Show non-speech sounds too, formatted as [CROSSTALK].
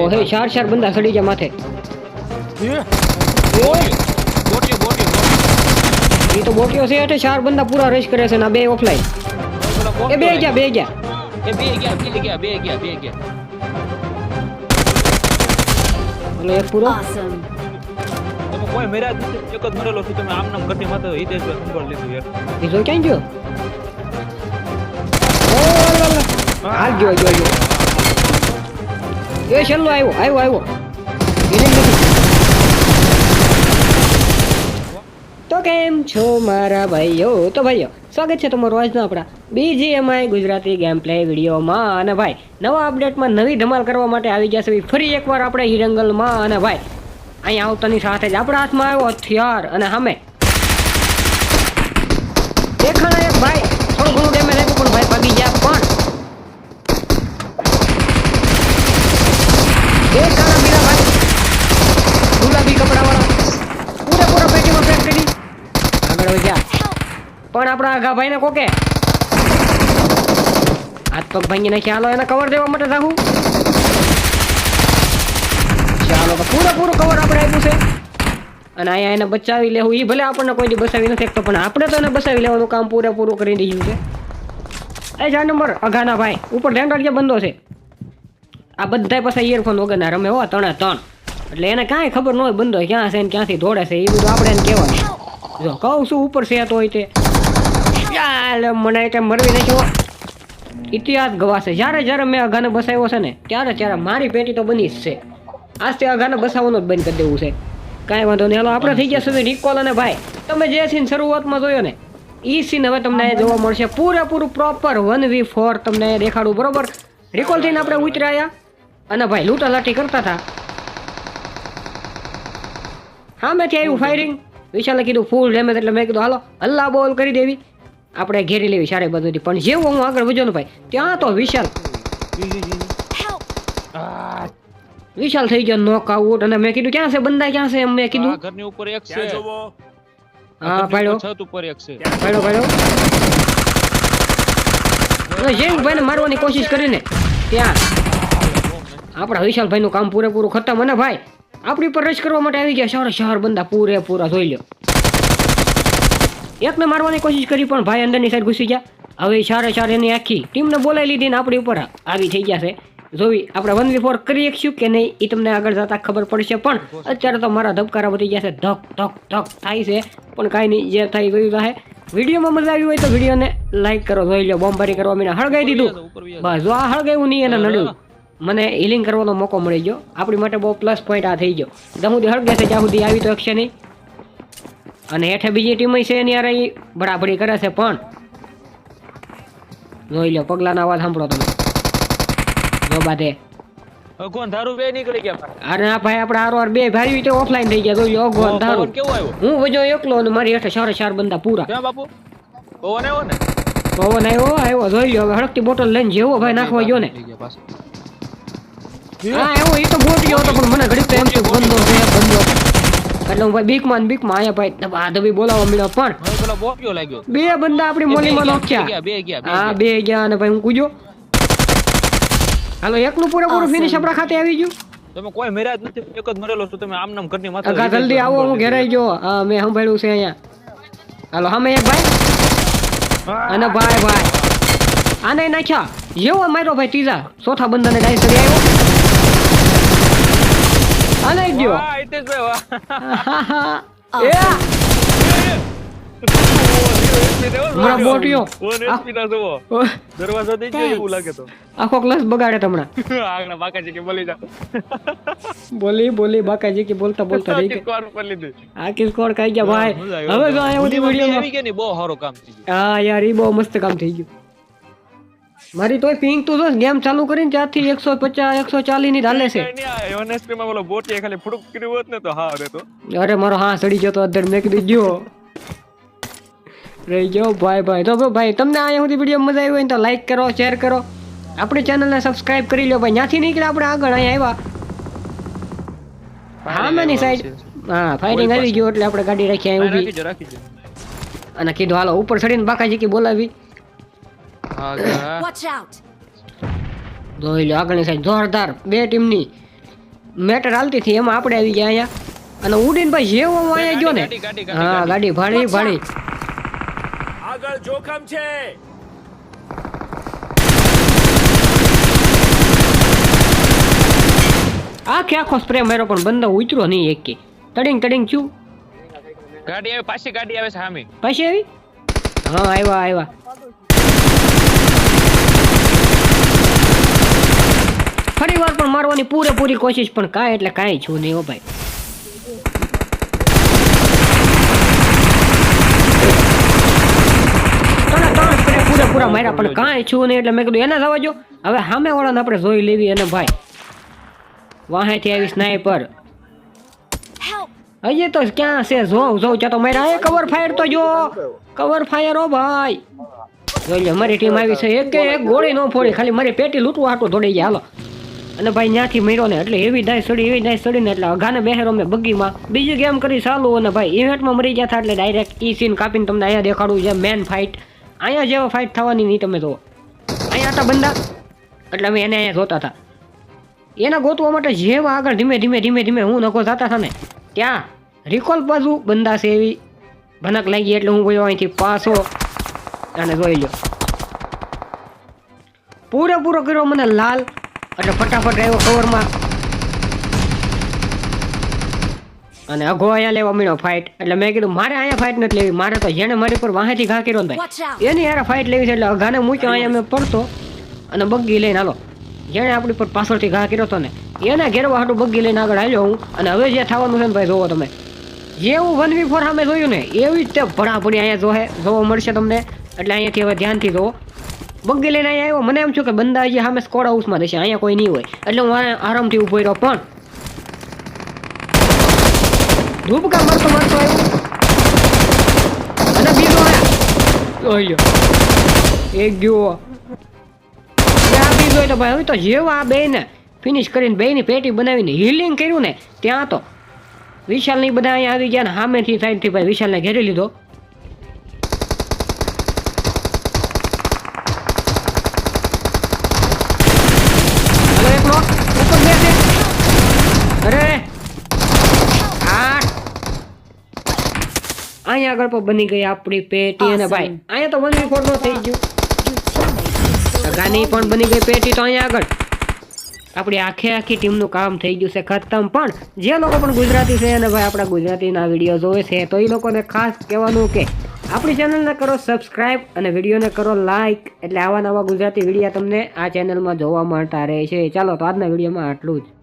ઓ હે ચાર ચાર બંદા સડી ગયા માથે. એ તો બોટીઓ છે એટલે ચાર બંદા પૂરા રેસ કરે છે ને બે ઓફલાઈન એ બે ગયા બે ગયા. એ બે ગયા બે ગયા બે ગયા બે ગયા. અને એક પૂરો. તમે કોઈ મેરા એક જ મરેલો છું તમે આમ નામ ઘટી માથે હિતેશભાઈ સંભાળ લીધું યાર. બીજો ક્યાં ગયો? ઓ, લા, લા. હાલ ગયો ગયો ગયો. એ છેલ્લો આવ્યો આવ્યો આવ્યો. તો કેમ છો મારા ભાઈઓ? તો ભાઈઓ, સ્વાગત છે તમારું આજના આપણા બીજીએમઆઈ ગુજરાતી ગેમ પ્લે વિડીયોમાં. અને ભાઈ, નવા અપડેટમાં નવી ધમાલ કરવા માટે આવી ગયા છે. ફરી એકવાર આપણે હિરંગલમાં. અને ભાઈ, અહીંયા આવતાની સાથે જ આપણા હાથમાં આવ્યો હથિયાર. અને સામે દેખાણા એક ભાઈ થોડું ઘણું ડેમેજ આપ્યું પણ ભાઈ ભાગી ગયા પણ દેખાણા બીજા ભાઈ. ગુલાબી કપડાવાળા. પૂરેપૂરા પેટીમાં પેક આગળ ગયા. પણ આપણા આઘા ભાઈને કોકે? હાથ પગ ભાંગી નાખ્યા હાલો, એને કવર દેવા માટે રાખું ચાલો તો પૂરેપૂરું કવર આપણે આપ્યું છે. અને અહીંયા એને બચાવી લેવું એ ભલે આપણને કોઈ દી બચાવી નથી શકતો, પણ આપણે તો એને બચાવી લેવાનું કામ પૂરેપૂરું કરી દીધું છે. એ ચાર નંબર અઘાના ભાઈ. ઉપર ધ્યાન રાખજે, બંધો છે. આ બધા પાસે ઇયરફોન વગરના રમે હો ત્રણે ત્રણ એટલે એને કાંઈ ખબર ન હોય બંધો ક્યાં છે ને ક્યાંથી દોડે છે, એ બધું આપણે એને કહેવાનું. જો કહું છું, ઉપર છે તો હોય તે. ચાલ મને કે મરવી નાખ્યો ઇતિહાસ ગવાશે. જ્યારે જ્યારે મેં અઘાને બસાવ્યો છે ને, ત્યારે ત્યારે મારી પેટી તો બની જ છે. આજથી અઘાને બસાવવાનું જ બંધ કરી દેવું છે. કાંઈ વાંધો નહીં. હાલો, આપણે થઈ ગયા સુધી રિકોલ અને ભાઈ, તમે જે સીન શરૂઆતમાં જોયો ને એ સીન હવે તમને જોવા મળશે. પૂરેપૂરું પ્રોપર વન વી ફોર તમને દેખાડું, બરોબર? રિકોલ થઈને આપણે ઉતરાયા. અને ભાઈ લૂંટ અલાટી કરતા હતા. હા મેં આવ્યું ફાયરિંગ વિશાલે કીધું ફૂલ ડેમેજ એટલે મેં કીધું હાલો હલ્લા બોલ કરી દેવી. આપણે ઘેરી લેવી સારી બધું પણ જેવું હું આગળ વધ્યો ને ભાઈ ત્યાં તો વિશાલ. વિશાલ થઈ ગયો નોક આઉટ અને મેં કીધું ક્યાં છે બંદા ક્યાં છે? એમ મેં આ કીધું ઘરની ઉપર એક છે. હા પાડ્યો છત ઉપર એક છે. પાડ્યો પાડ્યો જેવું જયંતભાઈને મારવાની કોશિશ કરીને ત્યાં આપણા વિશાલભાઈનું કામ પૂરેપૂરું ખતમ અને ભાઈ આપણી પર રશ કરવા માટે આવી ગયા શહેર શહેર બંદા પૂરેપૂરા જોઈ લ્યો. એકને મારવાની કોશિશ કરી પણ ભાઈ અંદરની સાઈડ ઘૂસી ગયા. હવે ચારે ચાર એની આખી ટીમને બોલાવી લીધી ને આપણી ઉપર આવી થઈ ગયા છે. જોવી આપણે વન વી ફોર કરી શકશું કે નહીં એ તમને આગળ જતા ખબર પડશે પણ અત્યારે તો મારા ધબકારા વધી ગયા છે. ધક ધક ધક થાય છે પણ કાંઈ નહીં જે થાય જોયું થાય વિડીયોમાં મજા આવી હોય તો વિડીયોને લાઈક કરો જોઈ લો બોમ્બારી કરવા મેં હળગાઈ દીધું. બસ જો આ હળગાયું નહીં એને નડ્યું. મને હિલિંગ કરવાનો મોકો મળી ગયો. આપણી માટે બહુ પ્લસ પોઈન્ટ આ થઈ ગયો. જ્યાં સુધી હળગે છે ત્યાં સુધી આવી તો શકશે નહીં. અને હેઠે બીજી ટીમ છે એની યાર બડાબડી કરે છે પણ જોઈ લો પગલાના અવાજ સાંભળો તમે. જો બાધે. ભગવાન દારૂ બે નીકળી ગયા અરે આ ભાઈ આપણે હારો બે ભાઈ રીતે ઓફલાઈન થઈ ગયા. જોઈ લો ધારું. કેવો આવ્યો? હું વજો એકલો અને મારી હેઠે ચારે ચાર બંદા પૂરા. ક્યાં બાપુ? પવન આવ્યો ને? પવન આવ્યો આવ્યો. જોઈ લો હવે હળકતી બોટલ લઈને જેવો ભાઈ નાખવા ગયો ને. હા એવો એ તો બોટ્યો હતો પણ મને ઘડીક તો એમ બંધો છે બંધો. એટલે હું ભાઈ આયા આ દબી બોલાવવા મળ્યો પણ લાગ્યો. બે બંદા આપણી મોલી માં ગયા, નોખ્યા. બે ગયા, હા બે ગયા અને ભાઈ હું કૂદ્યો હાલો એકનું પૂરેપૂરું ફિનિશ આપણા ખાતે આવી ગયું. તમે કોઈ મેરાજ નથી એક જ મરેલો છું તમે આમ નામ ઘરની માથે અગા જલ્દી આવો હું ઘેરાઈ ગયો. હા મેં સંભાળ્યું છે અહીંયા. હાલો સામે એક ભાઈ. અને ભાઈ ભાઈ. આને નાખ્યા. જેવો માર્યો ભાઈ ત્રીજા. ચોથા બંદાને ડાઈસ કરી આવ્યો આને જ ગયો વાહ, હિતેશભાઈ, વાહ. એ હમણાં બોટીઓ. One HP ના જુઓ. ઓહ, દરવાજો દઈ જાય એવું લાગે તો આખો ક્લાસ બગાડે કે [LAUGHS] બોલી જા [LAUGHS] બોલી બોલી બાકાજી કે બોલતા [LAUGHS] બોલતા રહી આ કિસ કોણ કાઈ ગયા ભાઈ. હવે બહુ સારું કામ થઈ ગયું. હા યાર એ બહુ મસ્ત કામ થઈ ગયું. મારી તોય પિંક તો જો ગેમ ચાલુ કરીને ત્યાંથી એકસો પચાસ એકસો ચાલીસની ચાલે છે. honestly માં બોલો બોટીએ ખાલી ફુડુક કર્યું હોત ને તો હા રહેતો અરે મારો હા સડી ગયો તો અધર મેં કીધું ગયો રહી ગયો ભાઈ ભાઈ તો ભાઈ તમને આ સુધી વીડિયો મજા આવી હોય ને તો લાઈક કરો શેર કરો. આપણી ચેનલને સબસ્ક્રાઇબ કરી લો ભાઈ. ત્યાંથી નીકળે આપણે આગળ અહીંયા આવ્યા. હા મેની સાઈડ હા ફાયરિંગ આવી ગયું એટલે આપણે ગાડી રાખી આવી. ઊભી અને કીધું હાલો ઉપર ચડીને બાકાજી કે બોલાવી! જોઈ લો આગળની સાઈડ જોરદાર બે ટીમની મેટર હાલતી હતી એમાં આપણે આવી ગયા અહીંયા. અને ઉડીને ભાઈ જેવો હું અહીંયા ગયો ને. હા ગાડી. ભાડી ભાડી આગળ જોખમ છે. આખે આખો સ્પ્રે માર્યો પણ બંદો ઉતરો નહીં એક. તડીંગ તડીંગ છું ગાડી આવે પાછી ગાડી આવે સામે પાછી આવી? હા આવ્યા આવ્યા. ફરી વાર પણ મારવાની પૂરેપૂરી કોશિશ પણ કાંઈ એટલે કાંઈ છું નહીં હો ભાઈ. પૂરા માર્યા પણ કાંઈ છું નહીં એટલે મેં કીધું એને જવા જો હવે સામે વાળાને આપણે જોઈ લેવી અને ભાઈ. વાહેથી આવી સ્નાઈપર! હજી તો ક્યાં છે? જોઉં જોઉં ચાતો મારા એ કવર ફાયર તો જો. કવર ફાયર ઓ ભાઈ. જોઈ લે મારી ટીમ આવી છે. એક એક ગોળી ન ફોડી ખાલી મારી પેટી લૂંટવા હાટું દોડી ગયા. હાલો. અને ભાઈ ત્યાંથી મર્યો ને એટલે એવી ડાય સડી, એવી ડાય સડી ને એટલે અઘાને બેહેરો મેં બગીમાં બીજી ગેમ કરી ચાલુ અને ભાઈ ઇવેન્ટમાં મરી ગયા હતા એટલે ડાયરેક્ટ ઈ સીન કાપીને તમને અહીંયા દેખાડું છે મેન ફાઇટ અહીંયા જેવા ફાઇટ થવાની નહીં તમે જુઓ. અહીંયા હતા બંદા, એટલે અમે એને અહીંયા જોતા હતા એને ગોતવા માટે જેવા આગળ ધીમે ધીમે ધીમે ધીમે હું નકો જતા હતા ને, ત્યાં રિકોલ બાજુ બંદા છે એવી. ભનક લાગી એટલે હું ગયો અહીંથી પાછો અને જોઈ લો પૂરેપૂરો કર્યો મને લાલ એટલે ફટાફટ આવ્યો કવરમાં અને અઘો અહીંયા લેવા મળ્યો ફાઇટ એટલે મેં કીધું મારે અહીંયા ફાઇટ નથી લેવી. મારે તો જેને મારી પર વાહેથી ઘા કર્યો ભાઈ. એની યાર ફાઇટ લેવી છે એટલે અઘાને મૂક્યો અહીંયા મેં પડતો. અને બગ્ગી લઈને હાલો. જેણે આપણી પર પાછળથી ઘા કર્યો હતો ને એને ઘેરવા હાટું બગ્ગી લઈને આગળ આવ્યો હું. અને હવે જે થવાનું છે ને ભાઈ જોવો તમે. જેવું વન વી ફોર સામે જોયું ને એવી જ તે ભડાભડી અહીંયા જોહે જોવા મળશે તમને. એટલે અહીંયાથી હવે ધ્યાનથી જોવો. બગ્ગી લઈને અહીંયા આવ્યો. મને એમ છું કે બંદા હજી સામે સ્કોડ હાઉસમાં રહેશે. અહીંયા કોઈ નહીં હોય. એટલે હું આરામથી ઊભો રહ્યો. પણ ધૂપકા મારતો મારતો આવ્યો. અને બીજો આવ્યો એક ગયો. બીજો તો ભાઈ. હવે તો જેવા બે ને ફિનિશ કરીને બેયની પેટી બનાવીને હિલિંગ કર્યું ને, ત્યાં તો વિશાલની બધા અહીંયા આવી ગયા ને સામેથી સાઈડથી ભાઈ વિશાલને ઘેરી લીધો હલો એક knock. ઉપર બે છે અરે આઠ અહીંયા આગળ પણ બની ગઈ આપણી પેટી અને ભાઈ અહીંયા તો વન ફોર નો થઈ ગયું. ગાની પણ બની ગઈ પેટી તો અહીંયા આગળ. આપણી આખે આખી ટીમનું કામ થઈ ગયું છે ખતમ. પણ જે લોકો પણ ગુજરાતી છે અને ભાઈ આપણા ગુજરાતીના વીડિયો જોવે છે તો એ લોકોને ખાસ કહેવાનું કે આપણી ચેનલને કરો સબસ્ક્રાઇબ અને વિડીયોને કરો લાઇક એટલે આવા નવા ગુજરાતી વિડીયા તમને આ ચેનલમાં જોવા મળતા રહે છે. ચાલો તો આજના વિડીયોમાં આટલું જ.